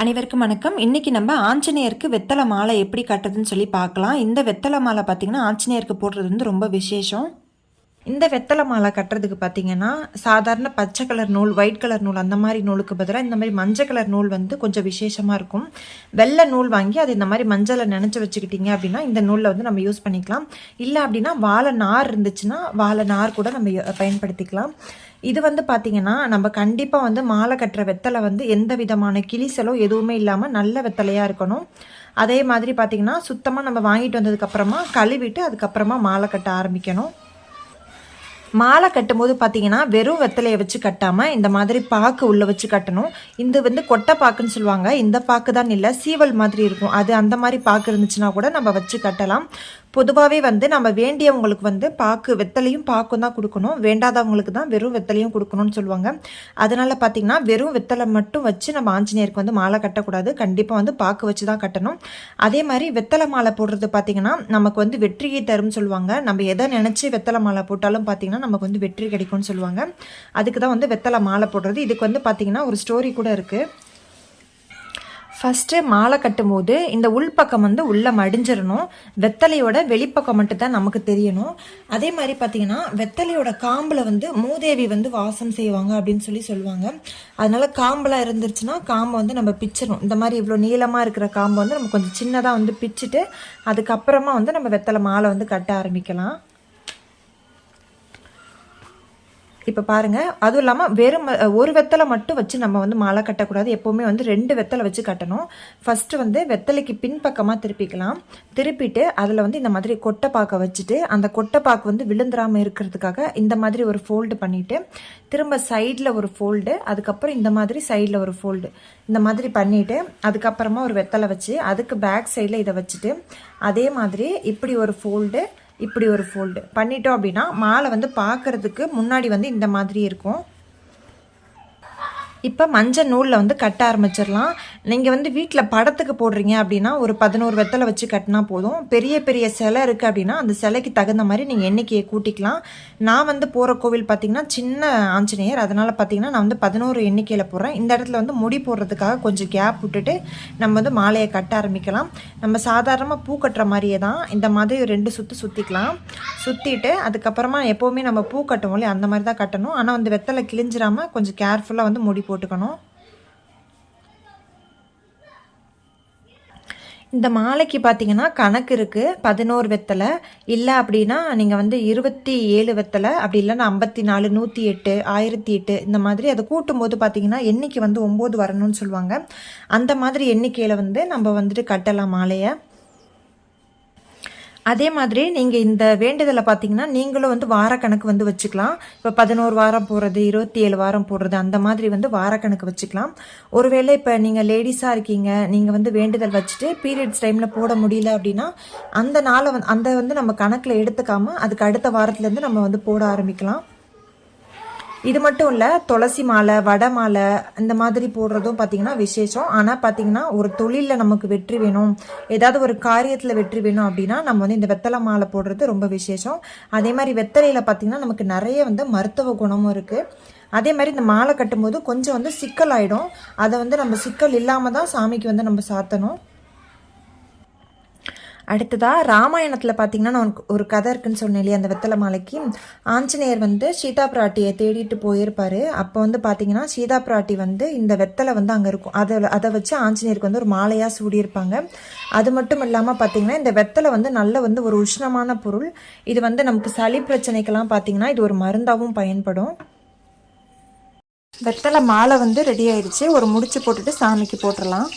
அனைவருக்கும் வணக்கம். இன்னைக்கு நம்ம ஆஞ்சநேயருக்கு வெத்தலை மாலை எப்படி கட்டுறதுன்னு சொல்லி பார்க்கலாம். இந்த வெத்தலை மாலை பார்த்தீங்கன்னா ஆஞ்சநேயருக்கு போடுறது வந்து ரொம்ப விசேஷம். இந்த வெத்தலை மாலை கட்டுறதுக்கு பார்த்தீங்கன்னா சாதாரண பச்சை கலர் நூல் ஒயிட் கலர் நூல் அந்த மாதிரி நூலுக்கு பதிலாக இந்த மாதிரி மஞ்சள் கலர் நூல் வந்து கொஞ்சம் விசேஷமாக இருக்கும். வெள்ளை நூல் வாங்கி அது இந்த மாதிரி மஞ்சளை நினச்சி வச்சுக்கிட்டீங்க அப்படின்னா இந்த நூலில் வந்து நம்ம யூஸ் பண்ணிக்கலாம். இல்லை அப்படின்னா வாழை நார் இருந்துச்சுன்னா வாழை நார் கூட நம்ம பயன்படுத்திக்கலாம். இது வந்து பார்த்தீங்கன்னா நம்ம கண்டிப்பாக வந்து மாலை கட்டுற வெத்தலை வந்து எந்த விதமான கிளிசலோ எதுவுமே இல்லாமல் நல்ல வெத்தலையாக இருக்கணும். அதே மாதிரி பார்த்தீங்கன்னா சுத்தமாக நம்ம வாங்கிட்டு வந்ததுக்கப்புறமா கழுவிட்டு அதுக்கப்புறமா மாலை கட்ட ஆரம்பிக்கணும். மாலை கட்டும்போது பார்த்தீங்கன்னா வெறும் வெத்தலையை வச்சு கட்டாமல் இந்த மாதிரி பாக்கு உள்ளே வச்சு கட்டணும். இது வந்து கொட்டை பாக்குன்னு சொல்லுவாங்க. இந்த பாக்கு தான் இல்லை சீவல் மாதிரி இருக்கும். அது அந்த மாதிரி பாக்கு இருந்துச்சுன்னா கூட நம்ம வச்சு கட்டலாம். பொதுவாகவே வந்து நம்ம வேண்டியவங்களுக்கு வந்து பாக்கு வெத்தலையும் பாக்கும் தான் கொடுக்கணும். வேண்டாதவங்களுக்கு தான் வெறும் வெத்தலையும் கொடுக்கணும்னு சொல்லுவாங்க. அதனால பார்த்தீங்கன்னா வெறும் வெத்தலை மட்டும் வச்சு நம்ம ஆஞ்சநேயருக்கு வந்து மாலை கட்டக்கூடாது. கண்டிப்பாக வந்து பாக்கு வச்சு தான் கட்டணும். அதே மாதிரி வெத்தலை மாலை போடுறது பார்த்தீங்கன்னா நமக்கு வந்து வெற்றியை தரும்னு சொல்லுவாங்க. நம்ம எதை நினச்சி வெத்தலை மாலை போட்டாலும் பார்த்தீங்கன்னா நமக்கு வந்து வெற்றி கிடைக்கும்னு சொல்லுவாங்க. அதுக்கு தான் வந்து வெத்தலை மாலை போடுறது. இதுக்கு வந்து பார்த்திங்கன்னா ஒரு ஸ்டோரி கூட இருக்குது ஃபஸ்ட்டு மாலை கட்டும்போது இந்த உள்பக்கம் வந்து உள்ளே மடிஞ்சிடணும். வெத்தலையோட வெளிப்பக்கம் மட்டும் தான் நமக்கு தெரியணும். அதே மாதிரி பார்த்தீங்கன்னா வெத்தலையோட காம்பில் வந்து மூதேவி வந்து வாசம் செய்வாங்க அப்படின்னு சொல்லி சொல்லுவாங்க. அதனால் காம்பெலாம் இருந்துருச்சுன்னா காம்பை வந்து நம்ம பிச்சிடணும். இந்த மாதிரி இவ்வளோ நீளமாக இருக்கிற காம்பை வந்து நம்ம கொஞ்சம் சின்னதாக வந்து பிச்சுட்டு அதுக்கப்புறமா வந்து நம்ம வெத்தலை மாலை வந்து கட்ட ஆரம்பிக்கலாம். இப்போ பாருங்கள் அதுவும் இல்லாமல் வெறும் ஒரு வெத்தலை மட்டும் வச்சு நம்ம வந்து மாலை கட்டக்கூடாது. எப்போவுமே வந்து ரெண்டு வெத்தலை வச்சு கட்டணும். ஃபஸ்ட்டு வந்து வெத்தலைக்கு பின்பக்கமாக திருப்பிக்கலாம். திருப்பிட்டு அதில் வந்து இந்த மாதிரி கொட்டைப்பாக்கை வச்சுட்டு அந்த கொட்டைப்பாக்கு வந்து விழுந்துராமல் இருக்கிறதுக்காக இந்த மாதிரி ஒரு ஃபோல்டு பண்ணிவிட்டு திரும்ப சைடில் ஒரு ஃபோல்டு அதுக்கப்புறம் இந்த மாதிரி சைடில் ஒரு ஃபோல்டு இந்த மாதிரி பண்ணிவிட்டு அதுக்கப்புறமா ஒரு வெத்தலை வச்சு அதுக்கு பேக் சைடில் இதை வச்சுட்டு அதே மாதிரி இப்படி ஒரு ஃபோல்டு இப்படி ஒரு ஃபோல்டு பண்ணிட்டோம் அப்படின்னா மாலை வந்து பார்க்குறதுக்கு முன்னாடி வந்து இந்த மாதிரி இருக்கும். இப்போ மஞ்சள் நூலில் வந்து கட்ட ஆரம்பிச்சிடலாம். நீங்கள் வந்து வீட்டில் படத்துக்கு போடுறீங்க அப்படின்னா ஒரு பதினோரு வெத்தலை வச்சு கட்டினா போதும். பெரிய பெரிய சிலை இருக்குது அப்படின்னா அந்த சிலைக்கு தகுந்த மாதிரி நீங்கள் எண்ணிக்கையை கூட்டிக்கலாம். நான் வந்து போகிற கோவில் பார்த்தீங்கன்னா சின்ன ஆஞ்சநேயர். அதனால் பார்த்தீங்கன்னா நான் வந்து பதினோரு எண்ணிக்கையில் போடுறேன். இந்த இடத்துல வந்து முடி போடுறதுக்காக கொஞ்சம் கேப் விட்டுட்டு நம்ம வந்து மாலையை கட்ட ஆரம்பிக்கலாம். நம்ம சாதாரணமாக பூ கட்டுற மாதிரியே தான். இந்த மாதிரி ரெண்டு சுற்று சுற்றிக்கலாம் சுற்றிட்டு அதுக்கப்புறமா எப்போவுமே நம்ம பூ கட்டுவோம் இல்லையா? அந்த மாதிரி தான் கட்டணும். ஆனால் வந்து வெத்தலை கிழிஞ்சிராம கொஞ்சம் கேர்ஃபுல்லாக வந்து முடி போட்டுக்கணும். இந்த மாலைக்கு பார்த்தீங்கன்னா கணக்கு இருக்குது பதினோரு வெத்தலை. இல்லை அப்படின்னா நீங்கள் வந்து இருபத்தி ஏழு வெத்தலை அப்படி இல்லைன்னா ஐம்பத்தி நாலு நூற்றி எட்டு ஆயிரத்தி எட்டு இந்த மாதிரி அதை கூட்டும்போது பார்த்தீங்கன்னா எண்ணிக்கை வந்து ஒம்பது வரணும்னு சொல்லுவாங்க. அந்த மாதிரி எண்ணிக்கையில் வந்து நம்ம வந்துட்டு கட்டலாம் மாலையை. அதே மாதிரி நீங்கள் இந்த வேண்டுதலை பார்த்தீங்கன்னா நீங்களும் வந்து வாரக்கணக்கு வந்து வச்சுக்கலாம். இப்போ பதினோரு வாரம் போடுறது இருபத்தி ஏழு வாரம் போடுறது அந்த மாதிரி வந்து வாரக்கணக்கு வச்சுக்கலாம். ஒருவேளை இப்போ நீங்கள் லேடிஸாக இருக்கீங்க நீங்கள் வந்து வேண்டுதல் வச்சுட்டு பீரியட்ஸ் டைமில் போட முடியல அப்படின்னா அந்த நாளை வந்து அந்த வந்து நம்ம கணக்கில் எடுத்துக்காமல் அதுக்கு அடுத்த வாரத்துலேருந்து நம்ம வந்து போட ஆரம்பிக்கலாம். இது மட்டும் இல்லை துளசி மாலை வடை மாலை இந்த மாதிரி போடுறதும் பார்த்தீங்கன்னா விசேஷம். ஆனால் பார்த்தீங்கன்னா ஒரு தொழிலில் நமக்கு வெற்றி வேணும் ஏதாவது ஒரு காரியத்தில் வெற்றி வேணும் அப்படின்னா நம்ம வந்து இந்த வெத்தலை மாலை போடுறது ரொம்ப விசேஷம். அதே மாதிரி வெத்தலையில் பார்த்தீங்கன்னா நமக்கு நிறைய வந்து மருத்துவ குணமும் இருக்குது அதே மாதிரி இந்த மாலை கட்டும்போது கொஞ்சம் வந்து சிக்கல் ஆகிடும் அதை வந்து நம்ம சிக்கல் இல்லாமல் தான் சாமிக்கு வந்து நம்ம சாத்தணும். அடுத்ததாக ராமாயணத்தில் பார்த்தீங்கன்னா நான் ஒரு கதை இருக்குன்னு சொன்னேன் இல்லையா அந்த வெத்தலை மாலைக்கு. ஆஞ்சநேயர் வந்து சீதா பிராட்டியை தேடிட்டு போயிருப்பார். அப்போ வந்து பார்த்தீங்கன்னா சீதா பிராட்டி வந்து இந்த வெத்தலை வந்து அங்கே இருக்கும். அதை அதை வச்சு ஆஞ்சநேயருக்கு வந்து ஒரு மாலையாக சூடியிருப்பாங்க. அது மட்டும் இல்லாமல் பார்த்தீங்கன்னா இந்த வெத்தலை வந்து நல்ல வந்து ஒரு உஷ்ணமான பொருள். இது வந்து நமக்கு சளி பிரச்சனைக்கெல்லாம் பார்த்தீங்கன்னா இது ஒரு மருந்தாகவும் பயன்படும். வெத்தலை மாலை வந்து ரெடி ஆயிடுச்சு ஒரு முடிச்சு போட்டுட்டு சாமிக்கு போட்டுடலாம்.